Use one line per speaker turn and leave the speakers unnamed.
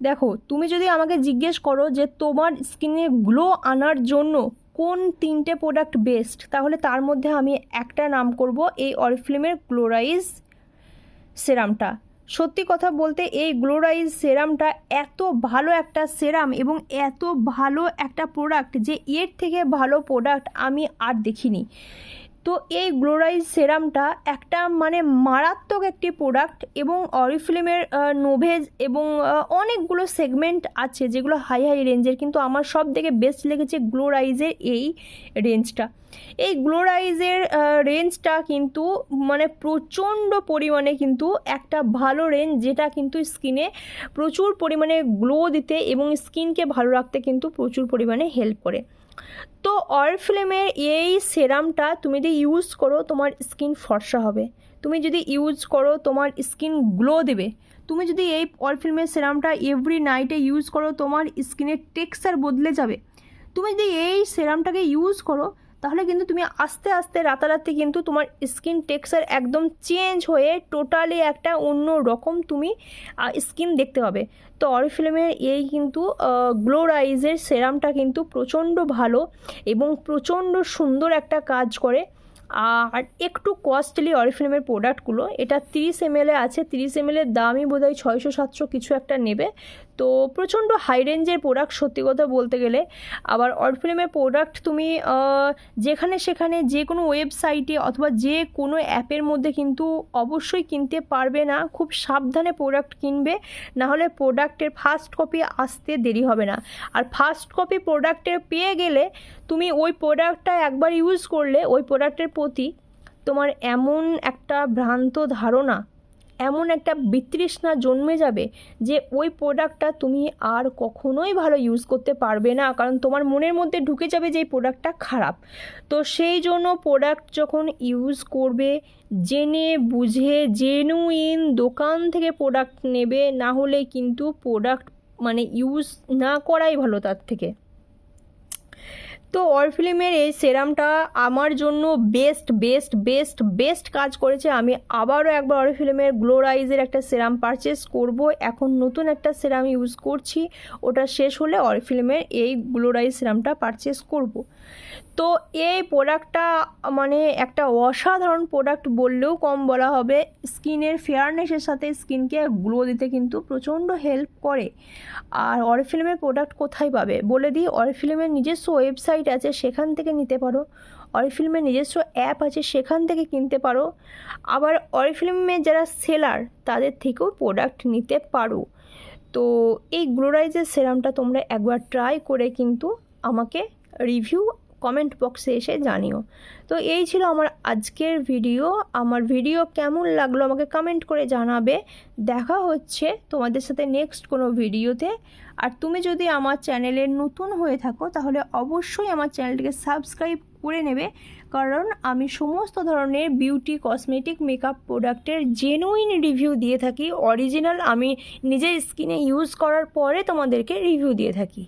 দেখো, তুমি যদি আমাকে জিজ্ঞেস করো যে তোমার স্কিনে গ্লো আনার জন্য কোন তিনটে প্রোডাক্ট বেস্ট তাহলে তার মধ্যে আমি একটা নাম করব, এই অরিফ্লেমের গ্লোরাইজ সেরামটা সত্যি কথা বলতে, এই গ্লোরাইজ সেরামটা এত ভালো একটা সেরাম এবং এত ভালো একটা প্রোডাক্ট যে এর থেকে ভালো প্রোডাক্ট আমি আর দেখিনি। তো এই গ্লোরাইজ সেরামটা একটা মানে মারাত্মক একটি প্রোডাক্ট এবং অরিফ্লেমের নোভেজ এবং অনেকগুলো সেগমেন্ট আছে যেগুলো হাই হাই রেঞ্জের কিন্তু আমার সব থেকে বেস্ট লেগেছে গ্লোরাইজের এই রেঞ্জটা এই গ্লোরাইজের রেঞ্জটা কিন্তু মানে প্রচণ্ড পরিমাণে কিন্তু একটা ভালো রেঞ্জ যেটা কিন্তু স্কিনে প্রচুর পরিমাণে গ্লো দিতে এবং স্কিনকে ভালো রাখতে কিন্তু প্রচুর পরিমাণে হেল্প করে। তো অরফ্লেমের এই সেরামটা তুমি যদি ইউজ করো, তোমার স্কিন ফর্সা হবে। তুমি যদি ইউজ করো, তোমার স্কিন গ্লো দেবে। তুমি যদি এই অরফ্লেমের সেরামটা এভরি নাইটে ইউজ করো, তোমার স্কিনের টেক্সচার বদলে যাবে। তুমি যদি এই সেরামটাকে ইউজ করো তাহলে কিন্তু তুমি আস্তে আস্তে রাতারাতি কিন্তু তোমার স্কিন টেক্সচার একদম চেঞ্জ হয়ে টোটালি একটা অন্য রকম তুমি স্কিন দেখতে পাবে। তো অরিফিল্মের এই কিন্তু গ্লোরাইজের সেরামটা কিন্তু প্রচণ্ড ভালো এবং প্রচণ্ড সুন্দর একটা কাজ করে। আর একটু কস্টলি অরিফিল্মের প্রোডাক্টগুলো এটা তিরিশ এম আছে, তিরিশ এম এর দামই বোধহয় ছয়শো, সাতশো কিছু একটা নেবে। তো প্রচণ্ড হাই রেঞ্জের প্রোডাক্ট সত্যি কথা বলতে গেলে। আবার অরফিল্মের প্রোডাক্ট তুমি যেখানে সেখানে যে কোনো ওয়েবসাইটে অথবা যে কোনো অ্যাপের মধ্যে কিন্তু অবশ্যই কিনতে পারবে না। খুব সাবধানে প্রোডাক্ট কিনবে, না হলে প্রোডাক্টের ফার্স্ট কপি আসতে দেরি হবে না। আর ফার্স্ট কপি প্রোডাক্টের পেয়ে গেলে তুমি ওই প্রোডাক্টটা একবার ইউজ করলে, ওই প্রোডাক্টের প্রতি তোমার এমন একটা ভ্রান্ত ধারণা, এমন একটা বিতৃষ্ণা জন্মে যাবে যে ওই প্রোডাক্টটা তুমি আর কখনোই ভালো ইউজ করতে পারবে না, কারণ তোমার মনের মধ্যে ঢুকে যাবে যে এই প্রোডাক্টটা খারাপ। তো সেই জন্য প্রোডাক্ট যখন ইউজ করবে, জেনে বুঝে জেনুইন দোকান থেকে প্রোডাক্ট নেবে, না হলে কিন্তু প্রোডাক্ট মানে ইউজ না করাই ভালো তার থেকে। তো অরফিল্মের এই সেরামটা আমার জন্য বেস্ট বেস্ট বেস্ট বেস্ট কাজ করেছে। আমি আবারও একবার অরফিল্মের গ্লোরাইজের একটা সেরাম পারচেস করব। এখন নতুন একটা সেরাম ইউজ করছি। ওটা শেষ হলে অরফিল্মের এই গ্লোরাইজ সেরামটা পারচেস করব। তো এই প্রোডাক্টটা মানে একটা অসাধারণ প্রোডাক্ট বললেও কম বলা হবে। স্কিনের ফেয়ারনেসের সাথে স্কিনকে গ্লো দিতে কিন্তু প্রচণ্ড হেল্প করে। আর অরিফিল্মের প্রোডাক্ট কোথায় পাবে? বলে দিই, অরিফিল্মের নিজস্ব ওয়েবসাইট আছে, সেখান থেকে নিতে পারো। অরিফিল্মের নিজস্ব অ্যাপ আছে, সেখান থেকে কিনতে পারো। আবার অরিফিল্মের যারা সেলার তাদের থেকেও প্রোডাক্ট নিতে পারো। তো এই গ্লোরাইজের সেরামটা তোমরা একবার ট্রাই করে কিন্তু আমাকে রিভিউ কমেন্ট বক্সে এসে জানিও। তো এই ছিল আমার আজকের ভিডিও আমার ভিডিও কেমন লাগল আমাকে কমেন্ট করে জানাবে। দেখা হচ্ছে তোমাদের সাথে নেক্সট কোনো ভিডিওতে আর তুমি যদি আমার চ্যানেলে নতুন হয়ে থাকো, তাহলে অবশ্যই আমার চ্যানেলটিকে সাবস্ক্রাইব করে নেবে। কারণ আমি সমস্ত ধরনের বিউটি কসমেটিক মেকআপ প্রোডাক্টের জেনুইন রিভিউ দিয়ে থাকি। অরিজিনাল আমি নিজের স্কিনে ইউজ করার পরে তোমাদেরকে রিভিউ দিয়ে থাকি।